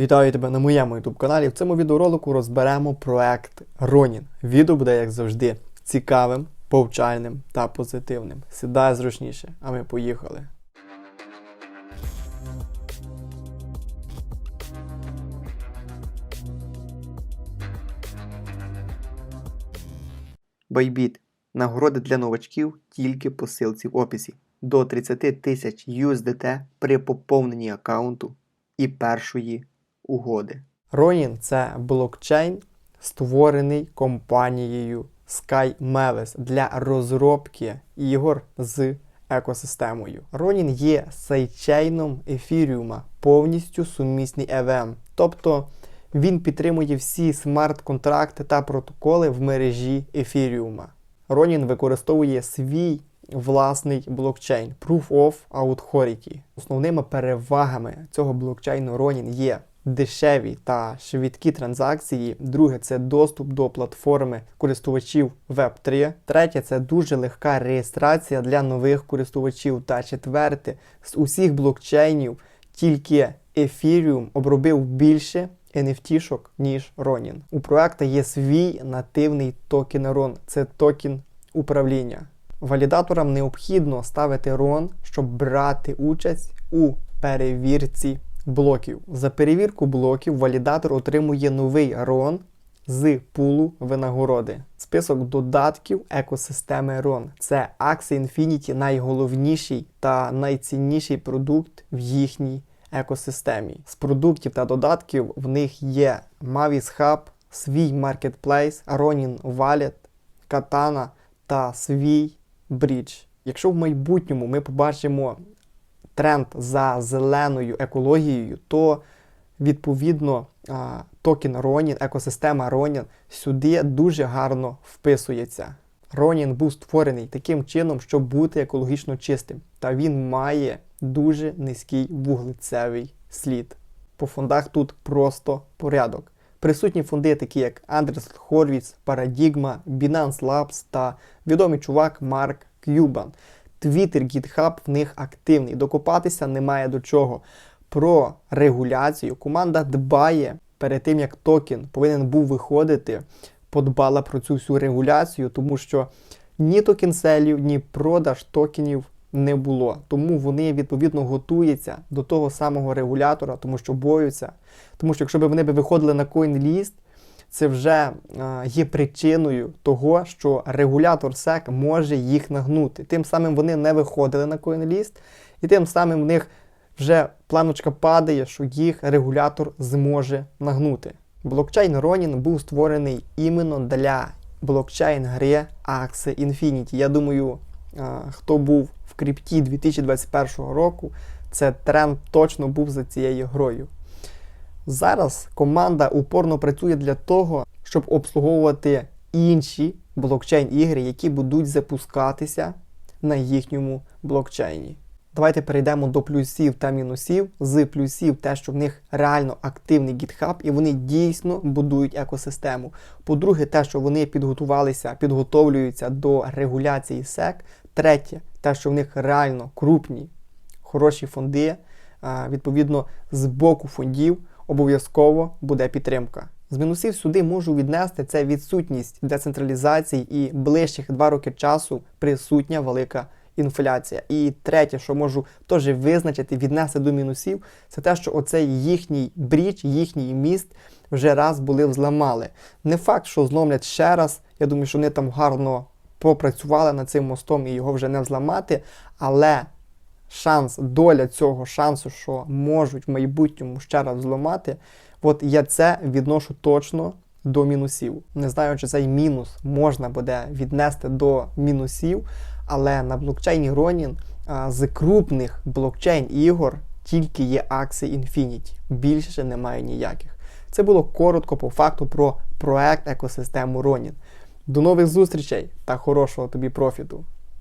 Вітаю тебе на моєму YouTube каналі. В цьому відеоролику розберемо проект Ronin. Відео буде, як завжди, цікавим, повчальним та позитивним. Сідай зручніше, а ми поїхали. Байбіт. Нагороди для новачків тільки по ссылці в описі. До 30 тисяч USDT при поповненні аккаунту і першої угоди. Ronin – це блокчейн, створений компанією SkyMavis для розробки ігор з екосистемою. Ronin є сайдчейном ефіріума, повністю сумісний EVM. Тобто він підтримує всі смарт-контракти та протоколи в мережі ефіріума. Ronin використовує свій власний блокчейн Proof of Authority. Основними перевагами цього блокчейну Ronin є дешеві та швидкі транзакції. Друге це доступ до платформи користувачів Web3. Третє це дуже легка реєстрація для нових користувачів. Та четверте, з усіх блокчейнів тільки Ethereum обробив більше NFT-шок, ніж Ronin. У проекту є свій нативний токен RON. Це токен управління. Валідаторам необхідно ставити RON, щоб брати участь у перевірці блоків. За перевірку блоків валідатор отримує новий RON з пулу винагороди. Список додатків екосистеми RON. Це Axie Infinity найголовніший та найцінніший продукт в їхній екосистемі. З продуктів та додатків в них є Mavis Hub, свій маркетплейс, Ronin Wallet, Katana та свій брідж. Якщо в майбутньому ми побачимо тренд за зеленою екологією, то відповідно токен Ronin, екосистема Ronin сюди дуже гарно вписується. Ronin був створений таким чином, щоб бути екологічно чистим, та він має дуже низький вуглецевий слід. По фондах тут просто порядок. Присутні фонди, такі як Andreessen Horowitz, Paradigma, Binance Labs та відомий чувак Марк К'юбан. Twitter, GitHub в них активний. Докопатися немає до чого. Про регуляцію команда дбає перед тим, як токен повинен був виходити, подбала про цю всю регуляцію, тому що ні токенселів, ні продаж токенів не було. Тому вони відповідно готуються до того самого регулятора, тому що боються. Тому що якщо б вони б виходили на CoinList, це вже е, є причиною того, що регулятор SEC може їх нагнути. Тим самим вони не виходили на CoinList, і тим самим в них вже планочка падає, що їх регулятор зможе нагнути. Блокчейн Ronin був створений іменно для блокчейн гри Axie Infinity. Я думаю, е, хто був в крипті 2021 року, це тренд точно був за цією грою. Зараз команда упорно працює для того, щоб обслуговувати інші блокчейн-ігри, які будуть запускатися на їхньому блокчейні. Давайте перейдемо до плюсів та мінусів. З плюсів те, що в них реально активний GitHub і вони дійсно будують екосистему. По-друге, те, що вони підготувалися, підготовлюються до регуляції SEC. Третє, те, що в них реально крупні, хороші фонди. Відповідно, з боку фондів обов'язково буде підтримка. З мінусів сюди можу віднести це відсутність децентралізації і ближчих два роки часу присутня велика інфляція. І третє, що можу теж визначити, віднести до мінусів, це те, що оцей їхній бріч, їхній міст вже раз були взламали. Не факт, що зломлять ще раз. Я думаю, що вони там гарно попрацювали над цим мостом і його вже не взламати, але шанс, доля цього шансу, що можуть в майбутньому ще раз зламати, от я це відношу точно до мінусів. Не знаю, чи цей мінус можна буде віднести до мінусів, але на блокчейні Ronin з крупних блокчейн-ігор тільки є Axie Infinity. Більше немає ніяких. Це було коротко по факту про проект екосистему Ronin. До нових зустрічей та хорошого тобі профіту!